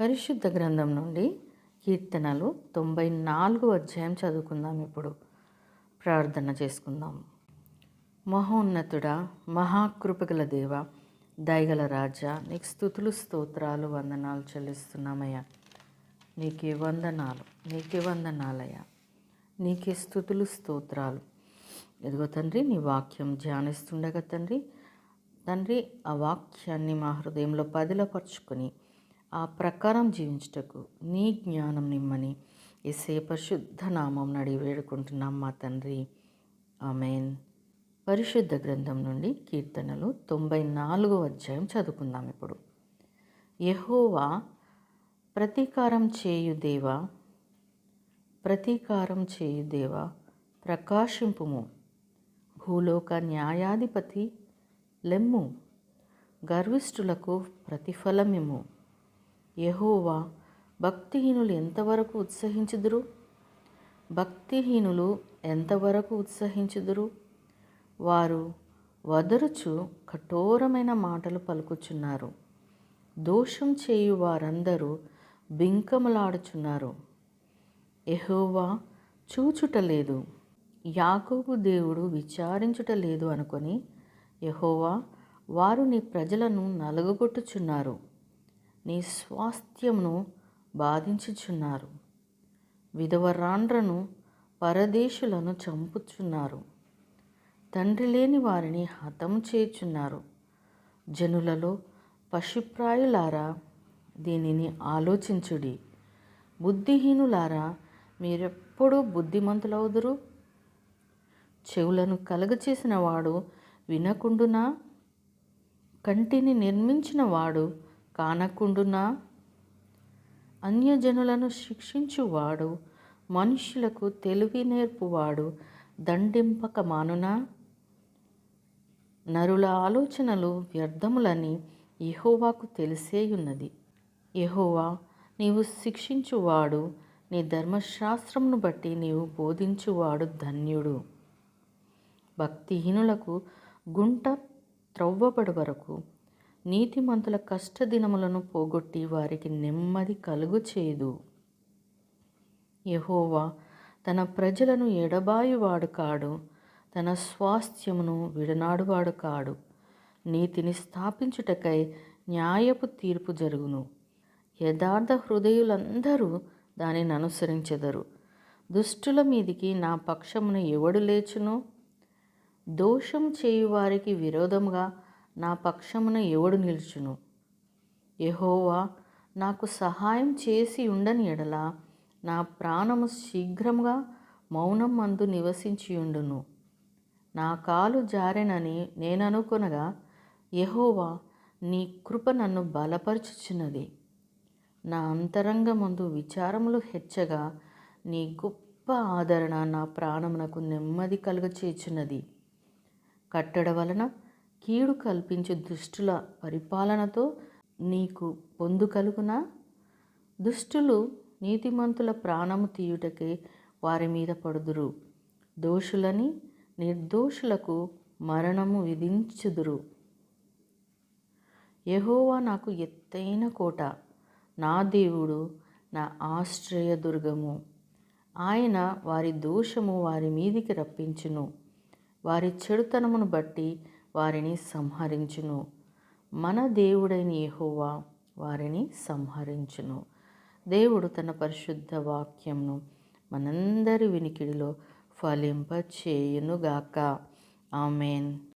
పరిశుద్ధ గ్రంథం నుండి కీర్తనలు తొంభై నాలుగు అధ్యాయం చదువుకుందాం ఇప్పుడు. ప్రార్థన చేసుకుందాం. మహోన్నతుడా మహాకృపగల దేవ దయగల రాజా నీకు స్థుతులు స్తోత్రాలు వందనాలు చెల్లిస్తున్నామయ్యా. నీకే వందనాలు నీకే వందనాలయ్యా. నీకే స్థుతులు స్తోత్రాలు. ఎదుగో తండ్రి నీ వాక్యం ధ్యానిస్తుండగా తండ్రి తండ్రి ఆ వాక్యాన్ని మా హృదయంలో పదిలపరుచుకొని ఆ ప్రకారం జీవించుటకు నీ జ్ఞానం నిమ్మని ఎసే పరిశుద్ధ నామం నడి వేడుకుంటున్నాం మా తండ్రి. ఆమెన్. పరిశుద్ధ గ్రంథం నుండి కీర్తనలు తొంభై నాలుగో అధ్యాయం చదువుకుందాం ఇప్పుడు. యహోవా ప్రతీకారం చేయు దేవా ప్రతీకారం చేయు దేవా ప్రకాశింపుము. భూలోక న్యాయాధిపతి లెమ్ము. గర్విష్ఠులకు ప్రతిఫలమిము యహోవా భక్తిహీనులు ఎంతవరకు ఉత్సహించుదురు? భక్తిహీనులు ఎంతవరకు ఉత్సహించుదురు? వారు వదరుచు కఠోరమైన మాటలు పలుకుచున్నారు. దోషం చేయు వారందరూ బింకములాడుచున్నారు. ఎహోవా చూచుట లేదు. యాకోబు దేవుడు విచారించుట లేదు అనుకొని యహోవా వారు నీ ప్రజలను నలుగుగొట్టుచున్నారు. నీ స్వాస్థ్యమును బాధించుచున్నారు. విధవరాండ్రను పరదేశులను చంపుచున్నారు. తండ్రి లేని వారిని హతం చేయుచున్నారు. జనులలో పశుప్రాయులారా దీనిని ఆలోచించుడి. బుద్ధిహీనులారా మీరెప్పుడు బుద్ధిమంతులవుదురు? చెవులను కలగచేసిన వాడు వినకుండునా? కంటిని నిర్మించిన వాడు కానకుండునా? అన్యజనులను శిక్షించువాడు మనుష్యులకు తెలివి నేర్పువాడు దండింపక మానునా? నరుల ఆలోచనలు వ్యర్థములని యహోవాకు తెలిసేయున్నది. యహోవా నీవు శిక్షించువాడు నీ ధర్మశాస్త్రమును బట్టి నీవు బోధించువాడు ధన్యుడు. భక్తిహీనులకు గుంట త్రవ్వబడి వరకు నీతిమంతుల కష్టదినములను పోగొట్టి వారికి నెమ్మది కలుగు చేదు యహోవా తన ప్రజలను ఎడబాయువాడు కాడు తన స్వాస్థ్యమును విడనాడువాడు కాడు. నీతిని స్థాపించుటకై న్యాయపు తీర్పు జరుగును. యథార్థ హృదయులందరూ దానిని అనుసరించెదరు. దుష్టుల మీదికి నా పక్షమును ఎవడు లేచును? దోషం చేయువారికి విరోధముగా నా పక్షమున ఎవడు నిలుచును? యహోవా నాకు సహాయం చేసి ఉండని ఎడల నా ప్రాణము శీఘ్రముగా మౌనం మందు నివసించియుండును నా కాలు జారెనని నేననుకొనగా యహోవా నీ కృప నన్ను బలపరుచుచున్నది. నా అంతరంగమందు విచారములు హెచ్చగా నీ గొప్ప ఆదరణ నా ప్రాణమునకు నెమ్మది కలుగచేచున్నది. కట్టడ వలన కీడు కల్పించు దుష్టుల పరిపాలనతో నీకు పొందు కలుగునా? దుష్టులు నీతిమంతుల ప్రాణము తీయుటకే వారి మీద పడుదురు. దోషులని నిర్దోషులకు మరణము విధించుదురు. యహోవా నాకు ఎత్తైన కోట. నా దేవుడు నా ఆశ్రయదుర్గము ఆయన వారి దోషము వారి మీదికి రప్పించును. వారి చెడుతనమును బట్టి వారిని సంహరించును. మన దేవుడైన యహోవా వారిని సంహరించును. దేవుడు తన పరిశుద్ధ వాక్యంను మనందరి వినికిడిలో ఫలింప చేయునుగాక ఆమెన్.